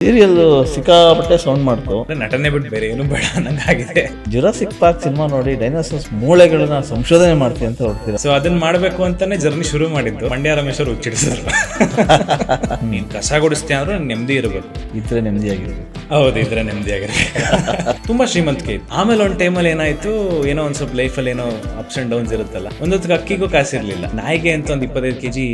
Serial ಸಿಕ್ಕಾಪಟ್ಟೆ sound ಮಾಡ್ತು. ಅಂದ್ರೆ ನಟನೆ ಬಿಟ್ಟು ಬೇರೆ ಏನು ಬೇಡ ಅನ್ನಂಗಾಗಿದೆ ಜುರಾಸಿಕ್ ಪಾರ್ಕ್ ಸಿನಿಮಾ ನೋಡಿ ಡೈನೋಸರ್ಸ್ ಮೂಳೆಗಳನ್ನ ಸಂಶೋಧನೆ ಮಾಡ್ತೀವಿ ಅಂತ ಹೋಗ್ತೀರ? ಸೊ ಅದನ್ನ ಮಾಡ್ಬೇಕು ಅಂತಾನೆ ಜರ್ನಿ ಶುರು ಮಾಡಿದ್ದು. ಮಂಡ್ಯ ರಮೇಶ್ ಅವರು ಹುಚ್ಚಿಡಿಸಿದ್ರು. ನೀನ್ ಕಸ ಗುಡಿಸ್ತೀಯ ಅಂದ್ರೆ ನೆಮ್ಮದಿ ಇರಬೇಕು. ಇದ್ರೆ ನೆಮ್ಮದಿಯಾಗಿರ್ಬೇಕು ಹೌದು ಇದ್ರೆ ನೆಮ್ಮದಿಯಾಗಿರ್ಬೇಕು ತುಂಬಾ ಶ್ರೀಮಂತಿಕೆ ಇತ್ತು ಆಮೇಲೆ ಒಂದ್ ಟೈಮಲ್ಲಿ ಏನಾಯ್ತು ಏನೋ ಒಂದ್ ಸ್ವಲ್ಪ ಲೈಫಲ್ಲಿ ಏನೋ ಅಪ್ಸ್ ಅಂಡ್ ಡೌನ್ಸ್ ಇರುತ್ತಲ್ಲ. ಒಂದೊತ್ತು ಅಕ್ಕಿಗೂ ಕಾಸಿರ್ಲಿಲ್ಲ ನಾಯಿಗೆ ಅಂತ ಒಂದ್ ಇಪ್ಪತ್ತೈದು ಕೆಜಿ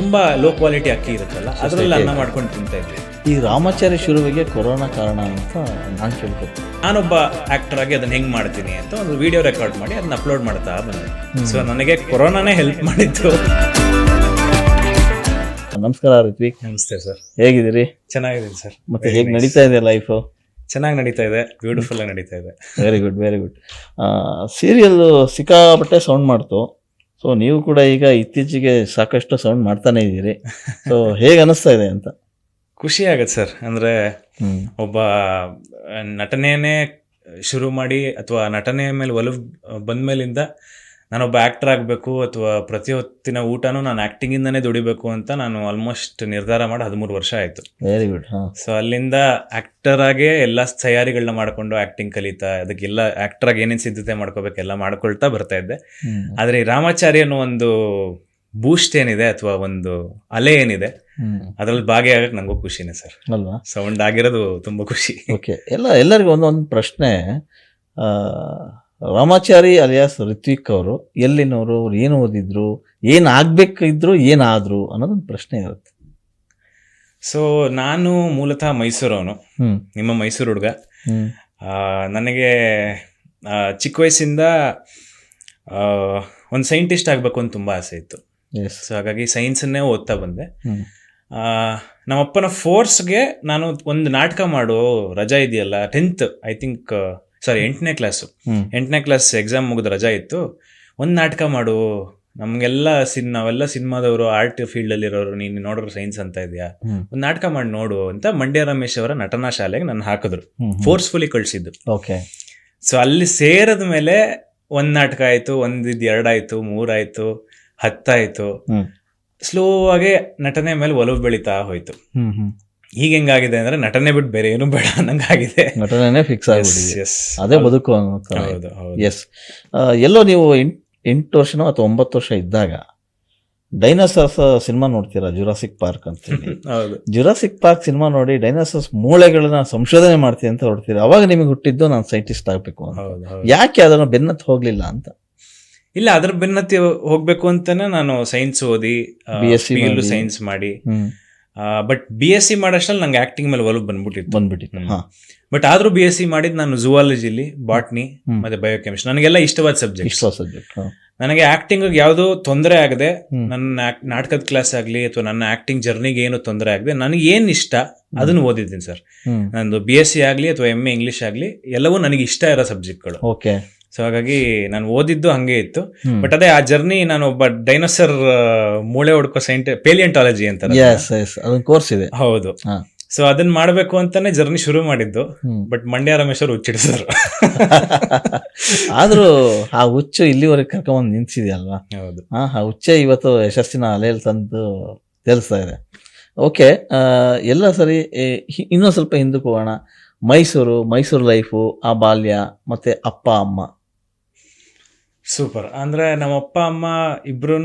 ತುಂಬಾ ಲೋ ಕ್ವಾಲಿಟಿ ಅಕ್ಕಿ ಇರುತ್ತಲ್ಲ ಅದ್ರಲ್ಲಿ ಅನ್ನ ಮಾಡ್ಕೊಂಡು ತಿಂತಾ ಇದ್ವಿ. ಈ ರಾಮಾಚಾರ್ಯ ಶುರುವಿಗೆ ಕೊರೋನಾ ಕಾರಣ ಅಂತ ನಾನು ಕೇಳ್ಕೊತೀನಿ. ನಾನೊಬ್ಬ ಆಕ್ಟರ್ ಆಗಿ ಅದನ್ನ ಹೆಂಗ್ ಮಾಡ್ತೀನಿ ಅಂತ ಒಂದು ವಿಡಿಯೋ ರೆಕಾರ್ಡ್ ಮಾಡಿ ಅದನ್ನ ಅಪ್ಲೋಡ್ ಮಾಡ್ತಾ ಬಂದೆ. ಸೊ ನನಗೆ ಕೊರೋನಾನೇ ಹೆಲ್ಪ್ ಮಾಡಿತ್ತು. ನಮಸ್ಕಾರ ರಿತ್ವಿಕ್ ನಮಸ್ತೆ ಸರ್. ಹೇಗಿದ್ದೀರಿ? ಚೆನ್ನಾಗಿದ್ದೀನಿ ಸರ್. ಮತ್ತೆ ಹೇಗೆ ನಡೀತಾ ಇದೆ ಲೈಫು ಚೆನ್ನಾಗಿ ನಡೀತಾ ಇದೆ. ಬ್ಯೂಟಿಫುಲ್ ಆಗಿ ನಡೀತಾ ಇದೆ. Very good very good serial ಸಿಕ್ಕಾಪಟ್ಟೆ ಸೌಂಡ್ ಮಾಡ್ತು. ಸೊ ನೀವು ಕೂಡ ಈಗ ಇತ್ತೀಚೆಗೆ ಸಾಕಷ್ಟು ಸೌಂಡ್ ಮಾಡ್ತಾನೆ ಇದ್ದೀರಿ. ಸೊ ಹೇಗೆ ಅನಿಸ್ತಾ ಇದೆ ಅಂತ? ಖುಷಿ ಆಗತ್ತೆ ಸರ್. ಅಂದ್ರೆ ಒಬ್ಬ ನಟನೆಯೇ ಶುರು ಮಾಡಿ ಅಥವಾ ನಟನೆಯ ಮೇಲೆ ಒಲವು ಬಂದ್ಮೇಲಿಂದ ನಾನೊಬ್ಬ ಆಕ್ಟರ್ ಆಗಬೇಕು ಅಥವಾ ಪ್ರತಿ ಹೊತ್ತಿನ ಊಟನೂ ನಾನು ಆ್ಯಕ್ಟಿಂಗಿಂದನೇ ದುಡಿಬೇಕು ಅಂತ ನಾನು ಆಲ್ಮೋಸ್ಟ್ ನಿರ್ಧಾರ ಮಾಡಿ ಹದಿಮೂರು ವರ್ಷ ಆಯಿತು. ವೆರಿ ಗುಡ್ ಸೊ ಅಲ್ಲಿಂದ ಆಕ್ಟರ್ ಆಗೇ ಎಲ್ಲ ತಯಾರಿಗಳನ್ನ ಮಾಡ್ಕೊಂಡು ಆ್ಯಕ್ಟಿಂಗ್ ಕಲಿತಾ ಅದಕ್ಕೆಲ್ಲ ಆಕ್ಟರ್ ಆಗಿ ಏನೇನು ಸಿದ್ಧತೆ ಮಾಡ್ಕೋಬೇಕೆಲ್ಲ ಮಾಡ್ಕೊಳ್ತಾ ಬರ್ತಾ ಇದ್ದೆ. ಆದರೆ ಈ ರಾಮಾಚಾರಿ ಅನ್ನೋ ಒಂದು ಬೂಸ್ಟ್ ಏನಿದೆ ಅಥವಾ ಒಂದು ಅಲೆ ಏನಿದೆ ಅದರಲ್ಲಿ ಭಾಗಿಯಾಗಕ್ಕೆ ನಂಗೂ ಖುಷಿನೇ ಸರ್. ಅಲ್ವಾ? ಸೌಂಡ್ ಆಗಿರೋದು ತುಂಬಾ ಖುಷಿ. ಓಕೆ ಎಲ್ಲ ಎಲ್ಲರಿಗೂ ಒಂದೊಂದು ಪ್ರಶ್ನೆ. ಆ, ರಾಮಾಚಾರಿ ಅಲಿಯಾಸ್ ರಿತ್ವಿಕ್ ಅವರು ಎಲ್ಲಿನವರು ಅವ್ರು ಏನು ಓದಿದ್ರು ಏನು ಆಗ್ಬೇಕಿದ್ರು ಏನಾದ್ರು ಅನ್ನೋದೊಂದು ಪ್ರಶ್ನೆ ಇರುತ್ತೆ. ಸೊ ನಾನು ಮೂಲತಃ ಮೈಸೂರವನು. ನಿಮ್ಮ ಮೈಸೂರು ಹುಡುಗ. ನನಗೆ ಚಿಕ್ಕ ವಯಸ್ಸಿಂದ ಒಂದು ಸೈಂಟಿಸ್ಟ್ ಆಗಬೇಕು ಅಂತ ತುಂಬ ಆಸೆ ಇತ್ತು. ಸೊ ಹಾಗಾಗಿ ಸೈನ್ಸನ್ನೇ ಓದ್ತಾ ಬಂದೆ. ನಮ್ಮಪ್ಪನ ಫೋರ್ಸ್ಗೆ ನಾನು ಒಂದು ನಾಟಕ ಮಾಡು ರಜಾ ಇದೆಯಲ್ಲ ಟೆಂತ್ ಐ ಥಿಂಕ್ ಸಾರಿ ಎಂಟನೇ ಕ್ಲಾಸು ಎಂಟನೇ ಕ್ಲಾಸ್ ಎಕ್ಸಾಮ್ ಮುಗಿದ ರಜಾ ಇತ್ತು. ಒಂದು ನಾಟಕ ಮಾಡು ನಮಗೆಲ್ಲ ಸಿನ್ ನಾವೆಲ್ಲ ಸಿನಿಮಾದವರು ಆರ್ಟ್ ಫೀಲ್ಡಲ್ಲಿ ಇರೋರು ನೀನು ನೋಡೋರು ಸೈನ್ಸ್ ಅಂತ ಇದೆಯಾ? ಒಂದು ನಾಟಕ ಮಾಡಿ ನೋಡು ಅಂತ ಮಂಡ್ಯ ರಮೇಶ್ ಅವರ ನಟನಾ ಶಾಲೆಗೆ ನನ್ನ ಹಾಕಿದ್ರು. ಫೋರ್ಸ್ಫುಲಿ ಕಳಿಸಿದ್ದು. ಓಕೆ ಸೊ ಅಲ್ಲಿ ಸೇರಿದ ಮೇಲೆ ಒಂದು ನಾಟಕ ಆಯಿತು ಒಂದಿದ್ದು ಎರಡಾಯಿತು ಮೂರಾಯಿತು ಹತ್ತಾಯಿತು. ಸ್ಲೋ ಆಗಿ ನಟನೆ ಮೇಲೆ ಒಲವು ಬೆಳೀತಾ ಹೋಯ್ತು. ಈಗ ಹೆಂಗಾಗಿದೆ ಅಂದ್ರೆ ನಟನೆ ಬಿಟ್ಟು ಬೇರೆ ಏನು ಬೇಡ ಅನ್ನಂಗಾಗಿದೆ. ನಟನೆ ಫಿಕ್ಸ್ ಆಗಿದೆ. ಅದೇ ಬದುಕು ಹೌದು ಎಸ್ ಎಲ್ಲೋ ನೀವು ಎಂಟ್- ವರ್ಷನೋ ಅಥವಾ ಒಂಬತ್ತು ವರ್ಷ ಇದ್ದಾಗ ಡೈನಾಸರ್ಸ್ ಸಿನಿಮಾ ನೋಡ್ತೀರಾ? ಜುರಾಸಿಕ್ ಪಾರ್ಕ್ ಅಂತೇಳಿ. ಹೌದು. ಜುರಾಸಿಕ್ ಪಾರ್ಕ್ ಸಿನಿಮಾ ನೋಡಿ ಡೈನೋಸರ್ಸ್ ಮೂಳೆಗಳನ್ನ ಸಂಶೋಧನೆ ಮಾಡ್ತೀನಿ ಅಂತ ಹೊಡ್ತೀರಾ ಅವಾಗ ನಿಮಗೆ ಹುಟ್ಟಿದ್ದು ನಾನು ಸೈಂಟಿಸ್ಟ್ ಆಗಬೇಕು ಅಂತ. ಯಾಕೆ ಅದನ್ನು ಬೆನ್ನತ್ತು ಹೋಗ್ಲಿಲ್ಲ ಅಂತ? ಇಲ್ಲ ಅದ್ರ ಭಿನ್ನತೆ ಹೋಗ್ಬೇಕು ಅಂತಾನೆ ನಾನು ಸೈನ್ಸ್ ಓದಿ BSc. ಸೈನ್ಸ್ ಮಾಡಿ. ಬಟ್ ಬಿ ಎಸ್ ಸಿ ಮಾಡೋಷ್ಟ್ರಲ್ಲಿ ನಂಗೆ ಆಕ್ಟಿಂಗ್ ಮೇಲೆ ಒಲವು ಬಂದ್ಬಿಟ್ಟಿತ್ತು. ಬಂದ್ಬಿಟ್ಟಿತ್ತು. ಹಾ. ಬಟ್ ಆದ್ರೂ ಬಿ ಎಸ್ ಸಿ ಮಾಡಿದ್ ನಾನು ಜುವಾಲಜಿಲಿ ಬಾಟ್ನಿ. ಮತ್ತೆ ಬಯೋಕೆಮಿಸ್ಟ್ರಿ ನನಗೆಲ್ಲ ಇಷ್ಟವಾದ ಸಬ್ಜೆಕ್ಟ್ ಇಷ್ಟ ಸಬ್ಜೆಕ್ಟ್ ನನಗೆ ಆಕ್ಟಿಂಗ್ ಯಾವುದು ತೊಂದರೆ ಆಗದೆ ನನ್ನ ನಾಟಕದ ಕ್ಲಾಸ್ ಆಗಲಿ ಅಥವಾ ನನ್ನ ಆಕ್ಟಿಂಗ್ ಜರ್ನಿಗೆ ಏನು ತೊಂದರೆ ಆಗದೆ ನನಗೆ ಏನು ಇಷ್ಟ ಅದನ್ನ ಓದಿದ್ದೀನಿ ಸರ್. ನಂದು ಬಿ ಎಸ್ ಸಿ ಆಗಲಿ ಅಥವಾ ಎಂ ಎ ಇಂಗ್ಲೀಷ್ ಆಗಲಿ ಎಲ್ಲವೂ ನನಗೆ ಇಷ್ಟ ಇರೋ ಸಬ್ಜೆಕ್ಟ್ಗಳು ಓಕೆ ಸೊ ಹಾಗಾಗಿ ನಾನು ಓದಿದ್ದು ಹಂಗೆ ಇತ್ತು. ಬಟ್ ಅದೇ ಆ ಜರ್ನಿ ನಾನು ಒಬ್ಬ ಡೈನೋಸರ್ ಮೂಳೆ ಹುಡ್ಕೋ ಸೈಂಟ್ ಪೇಲಿಯಂಟಾಲಜಿ ಅಂತ ಕೋರ್ಸ್ ಇದೆ. ಹೌದು. ಸೊ ಅದನ್ನ ಮಾಡಬೇಕು ಅಂತಾನೆ ಜರ್ನಿ ಶುರು ಮಾಡಿದ್ದು. ಬಟ್ ಮಂಡ್ಯ ರಮೇಶ್ ಅವರು ಹುಚ್ಚಿಡಿಸಿದ್ರು ಆದ್ರೂ ಆ ಹುಚ್ಚು ಇಲ್ಲಿವರೆಗೆ ನಿಂತಿದೆ ಅಲ್ವಾ ಹೌದು. ಆ ಹುಚ್ಚೆ ಇವತ್ತು ಯಶಸ್ಸಿನ ಅಲೆಯಲ್ಲಿ ತಂದು ತೇಲಿಸ್ತಾ ಇದೆ. ಓಕೆ ಎಲ್ಲ ಸರಿ ಇನ್ನೊಂದು ಸ್ವಲ್ಪ ಹಿಂದಕ್ಕೆ ಹೋಗೋಣ. ಮೈಸೂರು ಮೈಸೂರು ಲೈಫು ಆ ಬಾಲ್ಯ ಮತ್ತೆ ಅಪ್ಪ ಅಮ್ಮ. ಸೂಪರ್ ಅಂದ್ರೆ ನಮ್ಮ ಅಪ್ಪ ಅಮ್ಮ ಇಬ್ರು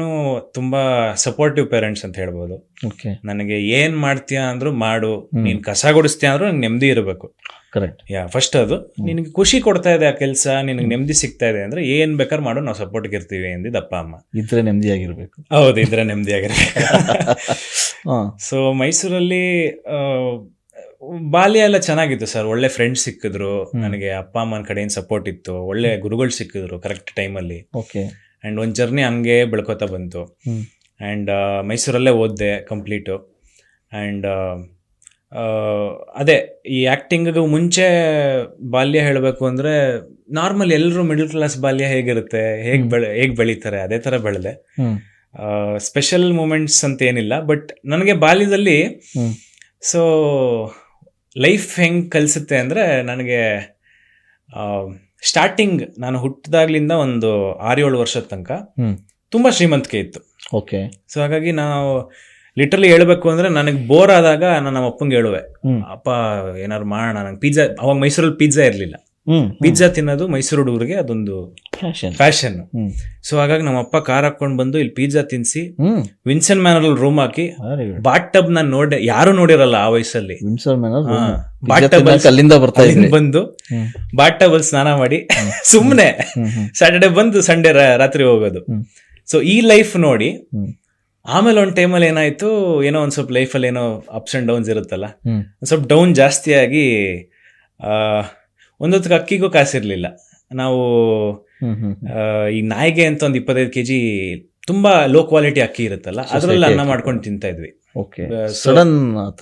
ತುಂಬಾ ಸಪೋರ್ಟಿವ್ ಪೇರೆಂಟ್ಸ್ ಅಂತ ಹೇಳ್ಬೋದು. ಓಕೆ ನನಗೆ ಏನ್ ಮಾಡ್ತೀಯಾ ಅಂದ್ರು ಮಾಡು. ನೀನ್ ಕಸ ಗುಡಿಸ್ತೀಯ ಅಂದ್ರೂ ನಂಗೆ ನೆಮ್ಮದಿ ಇರಬೇಕು. ಕರೆಕ್ಟ್ ಯಾ ಫಸ್ಟ್ ಅದು. ನಿನಗೆ ಖುಷಿ ಕೊಡ್ತಾ ಇದೆ ಆ ಕೆಲಸ ನಿನಗೆ ನೆಮ್ಮದಿ ಸಿಗ್ತಾ ಇದೆ ಅಂದ್ರೆ ಏನ್ ಬೇಕಾದ್ರೆ ಮಾಡು ನಾವು ಸಪೋರ್ಟ್ ಇರ್ತೀವಿ ಅಂದಿ ಅಪ್ಪ ಅಮ್ಮ. ಇದ್ರೆ ನೆಮ್ಮದಿಯಾಗಿರ್ಬೇಕು ಹೌದು ಇದ್ರೆ ನೆಮ್ಮದಿ ಆಗಿರ್ಬೇಕು. ಸೊ ಮೈಸೂರಲ್ಲಿ ಬಾಲ್ಯ ಎಲ್ಲ ಚೆನ್ನಾಗಿತ್ತು ಸರ್. ಒಳ್ಳೆ ಫ್ರೆಂಡ್ಸ್ ಸಿಕ್ಕಿದ್ರು. ನನಗೆ ಅಪ್ಪ ಅಮ್ಮನ ಕಡೆಯಿಂದ ಸಪೋರ್ಟ್ ಇತ್ತು. ಒಳ್ಳೆ ಗುರುಗಳು ಸಿಕ್ಕಿದ್ರು ಕರೆಕ್ಟ್ ಟೈಮಲ್ಲಿ ಓಕೆ ಆ್ಯಂಡ್ ಒಂದು ಜರ್ನಿ ಹಂಗೆ ಬೆಳ್ಕೋತಾ ಬಂತು. ಅಂಡ್ ಆ್ಯಂಡ್ ಮೈಸೂರಲ್ಲೇ ಓದಿದೆ ಕಂಪ್ಲೀಟು ಆ್ಯಂಡ್ ಅದೇ ಈ ಆಕ್ಟಿಂಗ್ ಮುಂಚೆ ಬಾಲ್ಯ ಹೇಳಬೇಕು ಅಂದರೆ ನಾರ್ಮಲ್ ಎಲ್ಲರೂ ಮಿಡಲ್ ಕ್ಲಾಸ್ ಬಾಲ್ಯ ಹೇಗಿರುತ್ತೆ ಹೇಗೆ ಬೆಳೆ ಹೇಗೆ ಬೆಳೀತಾರೆ ಅದೇ ಥರ ಬೆಳೆದೆ. ಸ್ಪೆಷಲ್ ಮೂಮೆಂಟ್ಸ್ ಅಂತ ಏನಿಲ್ಲ ಬಟ್ ನನಗೆ ಬಾಲ್ಯದಲ್ಲಿ ಸೊ ಲೈಫ್ ಹೆಂಗೆ ಕಲಿಸುತ್ತೆ ಅಂದರೆ ನನಗೆ ಸ್ಟಾರ್ಟಿಂಗ್ ನಾನು ಹುಟ್ಟಿದಾಗ್ಲಿಂದ ಒಂದು ಆರು ಏಳು ವರ್ಷದ ತನಕ ತುಂಬ ಶ್ರೀಮಂತಿಕೆ ಇತ್ತು. ಓಕೆ ಸೊ ಹಾಗಾಗಿ ನಾವು ಲಿಟ್ರಲಿ ಹೇಳಬೇಕು ಅಂದ್ರೆ ನನಗೆ ಬೋರ್ ಆದಾಗ ನಾನು ನಮ್ಮ ಅಪ್ಪಂಗೆ ಹೇಳುವೆ ಅಪ್ಪ ಏನಾದ್ರು ಮಾಡೋಣ ನಂಗೆ ಪಿಜ್ಜಾ ಅವಾಗ ಮೈಸೂರಲ್ಲಿ ಪಿಜ್ಜಾ ಇರಲಿಲ್ಲ. ಪಿಜ್ಜಾ ತಿನ್ನೋದು ಮೈಸೂರು ಹುಡುಗರಿಗೆ ಅದೊಂದು ಫ್ಯಾಷನ್ ಫ್ಯಾಷನ್ ಸೊ ಹಾಗಾಗಿ ನಮ್ಮ ಅಪ್ಪ ಕಾರ್ ಹಾಕೊಂಡು ಬಂದು ಇಲ್ಲಿ ಪಿಜ್ಜಾ ತಿನ್ಸಿ ವಿನ್ಸನ್ ಮ್ಯಾನರ್ ರೂಮ್ ಹಾಕಿ ಬಾಟ್ ಟಬ್ ನಾನು ನೋಡ ಯಾರು ನೋಡಿರಲ್ಲ ಆ ವಯಸ್ಸಲ್ಲಿ. ವಿನ್ಸನ್ ಬಾಟ್ ಅಲ್ಲಿಂದ ಬರ್ತಾ ಬಂದು ಬಾಟ್ ಟಬ್ ಟಬಲ್ ಸ್ನಾನ ಮಾಡಿ ಸುಮ್ಮನೆ ಸ್ಯಾಟರ್ಡೆ ಬಂದು ಸಂಡೇ ರಾತ್ರಿ ಹೋಗೋದು. ಸೊ ಈ ಲೈಫ್ ನೋಡಿ ಆಮೇಲೆ ಒಂದು ಟೈಮಲ್ಲಿ ಏನಾಯ್ತು ಏನೋ ಒಂದು ಸ್ವಲ್ಪ ಲೈಫಲ್ಲಿ ಏನೋ ಅಪ್ಸ್ ಅಂಡ್ ಡೌನ್ಸ್ ಇರುತ್ತಲ್ಲ ಸ್ವಲ್ಪ ಡೌನ್ ಜಾಸ್ತಿ ಆಗಿ ಆ, ಒಂದೊತ್ತಿಗೆ ಅಕ್ಕಿಗೂ ಕಾಸಿರ್ಲಿಲ್ಲ. ನಾವು ಈ ನಾಯಿಗೆ ಅಂತ ಒಂದು ಇಪ್ಪತ್ತೈದು ಕೆಜಿ ತುಂಬಾ ಲೋ ಕ್ವಾಲಿಟಿ ಅಕ್ಕಿ ಇರುತ್ತಲ್ಲ ಅದ್ರಲ್ಲಿ ಅನ್ನ. ಮಾಡ್ಕೊಂಡು ತಿಂತಾ ಇದ್ವಿ. Sudden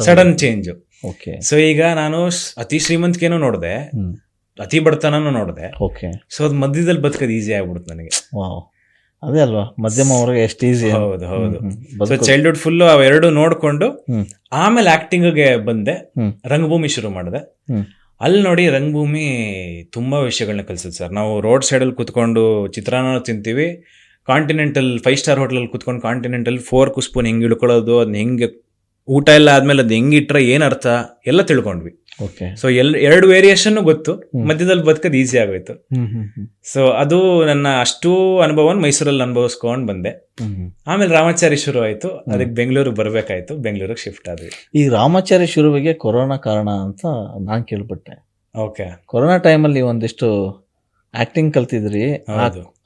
sudden change okay. So ಈಗ ನಾನು ಅತಿ ಶ್ರೀಮಂತಿಕೆನೂ ನೋಡಿದೆ ಅತಿ ಬಡತನನೂ ನೋಡಿದೆ. ಸೊ ಅದ್ ಮಧ್ಯದಲ್ಲಿ ಬದುಕೋದು ಈಸಿ ಆಗ್ಬಿಡುತ್ತೆ ನನಗೆ. ಅದೇ ಅಲ್ವಾ? ಮಧ್ಯಮ ವರ್ಗ ಎಷ್ಟು ಈಸಿ ಹೌದು ಹೌದು. ಸೊ ಚೈಲ್ಡ್ಹುಡ್ ಫುಲ್ ಅವೆರಡು ನೋಡ್ಕೊಂಡು ಆಮೇಲೆ ಆಮೇಲೆ ಆಕ್ಟಿಂಗ್ಗೆ ಬಂದೆ ರಂಗಭೂಮಿ ಶುರು ಮಾಡಿದೆ. ಅಲ್ಲಿ ನೋಡಿ ರಂಗಭೂಮಿ ತುಂಬ ವಿಷಯಗಳನ್ನ ಕಲಿಸುತ್ತೆ ಸರ್. ನಾವು ರೋಡ್ ಸೈಡಲ್ಲಿ ಕುತ್ಕೊಂಡು ಚಿತ್ರಾನ್ನ ತಿಂತೀವಿ ಕಾಂಟಿನೆಂಟಲ್ ಫೈವ್ ಸ್ಟಾರ್ ಹೋಟೆಲ್ ಕುತ್ಕೊಂಡು ಕಾಂಟಿನೆಂಟಲ್ ಫೋರ್ಕ್ ಸ್ಪೂನ್ ಹೆಂಗೆ ಇಳ್ಕೊಳ್ಳೋದು ಅದನ್ನ ಹೆಂಗೆ ಊಟ ಎಲ್ಲ ಆದ್ಮೇಲೆ ಅದು ಹೆಂಗ್ ಇಟ್ರೆ ಏನ್ ಅರ್ಥ ಎಲ್ಲ ತಿಳ್ಕೊಂಡ್ವಿ. ಓಕೆ ಸೊ ಎಲ್ ಎರಡು ವೇರಿಯೇಷನ್ ಗೊತ್ತು. ಮಧ್ಯದಲ್ಲಿ ಬದುಕೋದು ಈಸಿ ಆಗೋಯ್ತು. ಸೊ ಅದು ನನ್ನ ಅಷ್ಟು ಅನುಭವನ ಮೈಸೂರಲ್ಲಿ ಅನುಭವಿಸ್ಕೊಂಡು ಬಂದೆ. ಆಮೇಲೆ ರಾಮಾಚಾರಿ ಶುರು ಆಯ್ತು. ಅದಕ್ಕೆ ಬೆಂಗಳೂರಿಗೆ ಬರ್ಬೇಕಾಯ್ತು. ಬೆಂಗಳೂರಿಗೆ ಶಿಫ್ಟ್ ಆದ್ವಿ. ಈ ರಾಮಾಚಾರಿ ಶುರುವಿಗೆ ಕೊರೋನಾ ಕಾರಣ ಅಂತ ನಾನ್ ಕೇಳ್ಬಿಟ್ಟೆ ಓಕೆ ಕೊರೋನಾ ಟೈಮಲ್ಲಿ ಒಂದಿಷ್ಟು ಆಕ್ಟಿಂಗ್ ಕಲ್ತಿದ್ರಿ.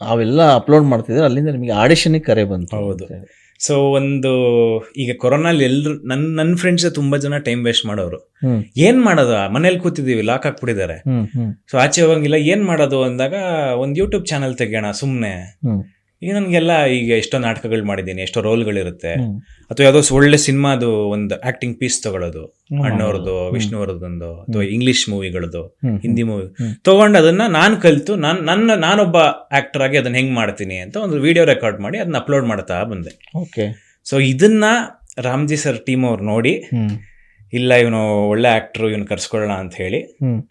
ಅವೆಲ್ಲ ಅಪ್ಲೋಡ್ ಮಾಡ್ತಿದ್ರೆ ಅಲ್ಲಿಂದ ನಿಮಗೆ ಆಡಿಷನ್ ಕರೆ ಬಂತು. ಹೌದು. ಸೊ ಒಂದು ಈಗ ಕೊರೋನಾಲಿ ಎಲ್ರು ನನ್ನ ನನ್ನ ಫ್ರೆಂಡ್ಸ್ ತುಂಬಾ ಜನ ಟೈಮ್ ವೇಸ್ಟ್ ಮಾಡೋರು. ಏನ್ ಮಾಡೋದು? ಮನೇಲಿ ಕೂತಿದೀವಿ ಲಾಕ್ ಹಾಕ್ಬಿಟ್ಟಿದ್ದಾರೆ. ಸೊ ಆಚೆ ಹೋಗಂಗಿಲ್ಲ ಏನ್ ಮಾಡೋದು ಅಂದಾಗ ಒಂದು ಯೂಟ್ಯೂಬ್ ಚಾನಲ್ ತೆಗಿಯೋಣ ಸುಮ್ಮನೆ ಈಗ ನನಗೆಲ್ಲ ಈಗ ಎಷ್ಟೋ ನಾಟಕಗಳು ಮಾಡಿದ್ದೀನಿ ಎಷ್ಟೋ ರೋಲ್ಗಳಿರುತ್ತೆ. ಅಥವಾ ಯಾವುದೋ ಒಳ್ಳೆ ಸಿನಿಮಾದು ಒಂದು ಆಕ್ಟಿಂಗ್ ಪೀಸ್ ತಗೊಳ್ಳೋದು. ಅಣ್ಣವ್ರದ್ದು ಹ್ಮ್. ವಿಷ್ಣುವರ್ಧನ್ದು ಅಥವಾ ಇಂಗ್ಲಿಷ್ ಮೂವಿಗಳದ್ದು ಹಿಂದಿ ಮೂವಿ. ತಗೊಂಡು ಅದನ್ನ ನಾನು ಕಲಿತು ನಾನು ನನ್ನ ನಾನೊಬ್ಬ ಆಕ್ಟರ್ ಆಗಿ ಅದನ್ನ ಹೆಂಗ್ ಮಾಡ್ತೀನಿ ಅಂತ ಒಂದು ವಿಡಿಯೋ ರೆಕಾರ್ಡ್ ಮಾಡಿ ಅದನ್ನ ಅಪ್ಲೋಡ್ ಮಾಡ್ತಾ ಬಂದೆ ಓಕೆ ಸೊ ಇದನ್ನ ರಾಮ್ಜಿ ಸರ್ ಟೀಮ್ ಅವ್ರು ನೋಡಿ ಇಲ್ಲ ಇವನು ಒಳ್ಳೆ ಆಕ್ಟರ್ ಇವನು ಕರ್ಸ್ಕೊಳ್ಳೋಣ ಅಂತ ಹೇಳಿ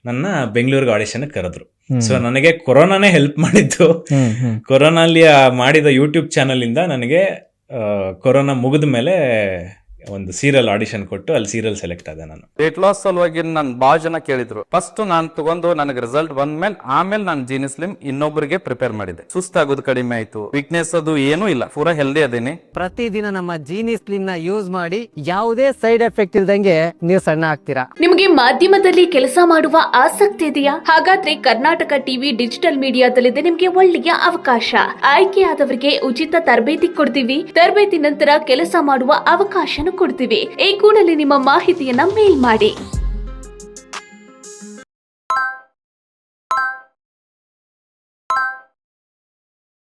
ನನ್ನ ಬೆಂಗಳೂರಿಗೆ ಆಡಿಷನ್ ಕರೆದ್ರು. ಸೊ ನನಗೆ ಕೊರೋನಾನೇ ಹೆಲ್ಪ್ ಮಾಡಿದ್ದು. ಕೊರೋನಾಲಿ ಮಾಡಿದ ಯೂಟ್ಯೂಬ್ ಚಾನಲ್ ಇಂದ ನನಗೆ ಕೊರೋನಾ ಮುಗಿದ ಮೇಲೆ ಒಂದು ಸೀರಿಯಲ್ ಆಡಿಷನ್ ಕೊಟ್ಟು ಅಲ್ಲಿ ಸೀರಿಯಲ್ ಸೆಲೆಕ್ಟ್ ಆದೆ ನಾನು. ವೇಟ್ ಲಾಸ್ ಸಲುವಾಗಿ ನಾನು ಭಾಳ ಜನ ಕೇಳಿದ್ರು. ಫಸ್ಟ್ ನಾನು ತಗೊಂಡು ನನಗೆ ರಿಸಲ್ಟ್ ಬಂದ್ಮೇಲೆ ಆಮೇಲೆ ನಾನು ಜೀನಿ ಸ್ಲಿಮ್ ಇನ್ನೊಬ್ಬರಿಗೆ ಪ್ರಿಪೇರ್ ಮಾಡಿದೆ. ಸುಸ್ತಾಗೋದು ಕಡಿಮೆ ಆಯ್ತು. ವೀಕ್ನೆಸ್ ಅದು ಏನೂ ಇಲ್ಲ. ಪೂರಾ ಹೆಲ್ದಿ ಅದೇನೆ. ಪ್ರತಿದಿನ ನಮ್ಮ ಜೀನಿ ಸ್ಲಿಮ್ನ ಯೂಸ್ ಮಾಡಿ ಯಾವುದೇ ಸೈಡ್ ಎಫೆಕ್ಟ್ ಇಲ್ದಂಗೆ ನೀವು ಸಣ್ಣ ಆಗ್ತೀರಾ? ನಿಮಗೆ ಮಾಧ್ಯಮದಲ್ಲಿ ಕೆಲಸ ಮಾಡುವ ಆಸಕ್ತಿ ಇದೆಯಾ? ಹಾಗಾದ್ರೆ ಕರ್ನಾಟಕ ಟಿವಿ ಡಿಜಿಟಲ್ ಮೀಡಿಯಾದಲ್ಲಿದೆ ನಿಮಗೆ ಒಳ್ಳೆಯ ಅವಕಾಶ. ಆಯ್ಕೆಯಾದವರಿಗೆ ಉಚಿತ ತರಬೇತಿ ಕೊಡ್ತೀವಿ. ತರಬೇತಿ ನಂತರ ಕೆಲಸ ಮಾಡುವ ಅವಕಾಶನೂ ಕೊಡ್ತೀವಿ. ಈ ಕೂಡಲೇ ನಿಮ್ಮ ಮಾಹಿತಿಯನ್ನ ಮೇಲ್ ಮಾಡಿ.